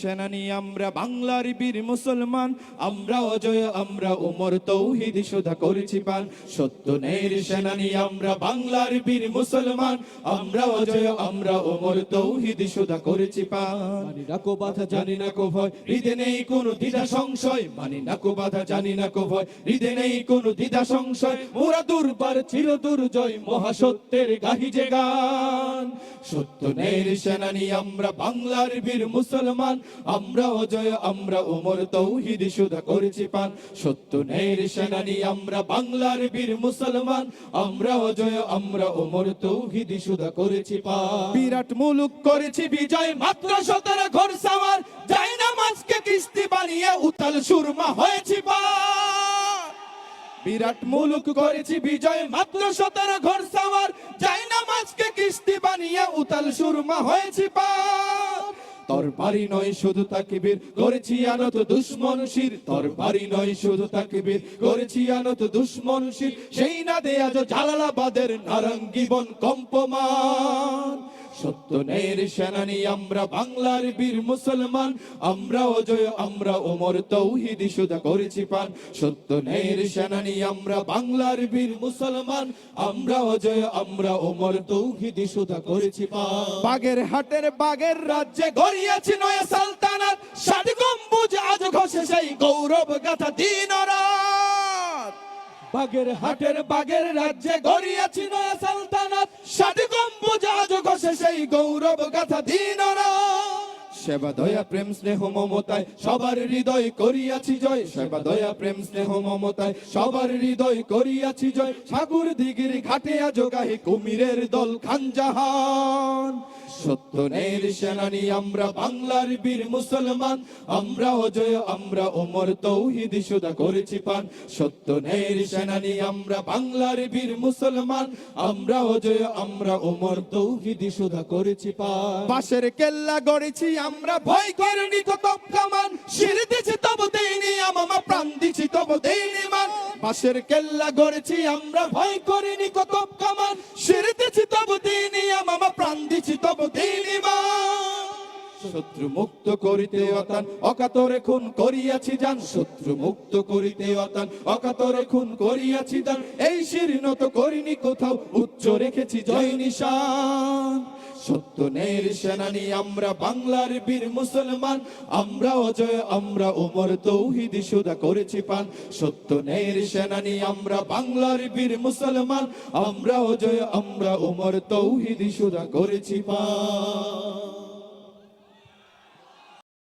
সেনানি, আমরা বাংলার বীর মুসলমান, আমরা অজয়, আমরা ওমর তৌহিদ সুধা করেছি পান। সত্য নের সেনানি, আমরা বাংলার বীর মুসলমান, আমরা অজয়, আমরা ওমর তৌহিদ সুধা করেছি পান। না কো বাধা, জানি না কো ভয়, হৃদে নেই কোনো দ্বিধা, সংশয়। মানি না কো বাধা, জানি না কো ভয়, হৃদে নেই কোনো দ্বিধা, সংশয়। মোরা দুর্বার চির দুর্জয় মহাসত্যের গাহি যে গান। সত্য নের সেনানি, আমরা বাংলার বীর মুসলমান আমরা অজয় আমরা ওমর তৌহিদ সুধা করেছি পান। সত্য নের সেনানি, আমরা বাংলার বীর মুসলমান আমরা অজয় আমরা ওমর তৌহিদ সুধা করেছি পান। বিরাট মুলুক করেছি বিজয়, মাত্র সতেরো ঘর সামার। যাই না মাছকে কিস্তি বানিয়ে উতাল সুরমা হয়েছি পান। বিরাট মুলুক করেছি বিজয়, মাত্র সতেরো ঘর সাওয়ার যাই না মাছকে কিস্তি বানিয়ে উতাল সুরমা হয়েছি পার তোর বাড়ি নয় শুধু তাকিবীর, করেছি আনত দুশ্মন শির। তোর বাড়ি নয় শুধু তাকিবীর, করেছি আনত দুশ্মন শির। সেই না আজ জালালাবাদের নারঙ্গীবন কম্পমান। সত্য সেনানি, আমরা বাংলার বীর মুসলমান। আমরা অজয় আমরা ওমর তৌহিদ সুদা করেছি পান। সত্য সেনানি, আমরা বাংলার বীর মুসলমান। আমরা অজয় আমরা ওমর তৌহিদ সুদা করেছি পান। বাগের হাটের বাগের রাজ্যে গড়িয়েছি নয় সালতানাত। ষাট গম্বুজ আজ ঘষে সেই গৌরব গাথা রাত বাগের হাটের বাগের রাজ্যে গড়িয়াছি নয়া সালতানাত। ষাট গম্বুজ আজ ঘষে সেই গৌরব গাথা দিনরা সেবা, দয়া, প্রেম, স্নেহ, মমতায় সবার হৃদয় করিয়াছি জয়। সেবা, দয়া, প্রেম, স্নেহ, মমতায় সবার হৃদয় করিয়াছি জয়। সাগর দিগির ঘাটে আজ গাহে কুমিরের দল খানজাহান। সত্য নের সেনানি, আমরা বাংলার বীর মুসলমান। আমরা অজয়, আমরা ওমর তৌহিদি সুদা করেছি পান। সত্য নের সেনানি, আমরা বাংলার বীর মুসলমান। আমরা অজয়, আমরা ওমর তৌহিদি সুদা করেছি পান। পাশের কেল্লা গড়েছি, আমরা ভয় করিনি কত পাশের কেল্লা গড়েছি, আমরা ভয় করিনি কত কামান। শির দিছি তব দেইনি, আমা প্রাণ দিছি তব দেইনি মান শত্রু মুক্ত করিতে অতান, অকাতরে খুন করিয়াছি যান শত্রু মুক্ত করিতে অতান, অকাতরে খুন করিয়াছি যান এই শীর্ণ তো করিনি কোথাও, উচ্চ রেখেছি জয় নিশান। সত্য নের সেনানি, আমরা বাংলার বীর মুসলমান। আমরা অজয় আমরা ওমর তৌহিদি সুদা করেছি পান। সত্য নের সেনানি, আমরা বাংলার বীর মুসলমান। আমরা অজয় আমরা ওমর তৌহিদি সুদা করেছি পান।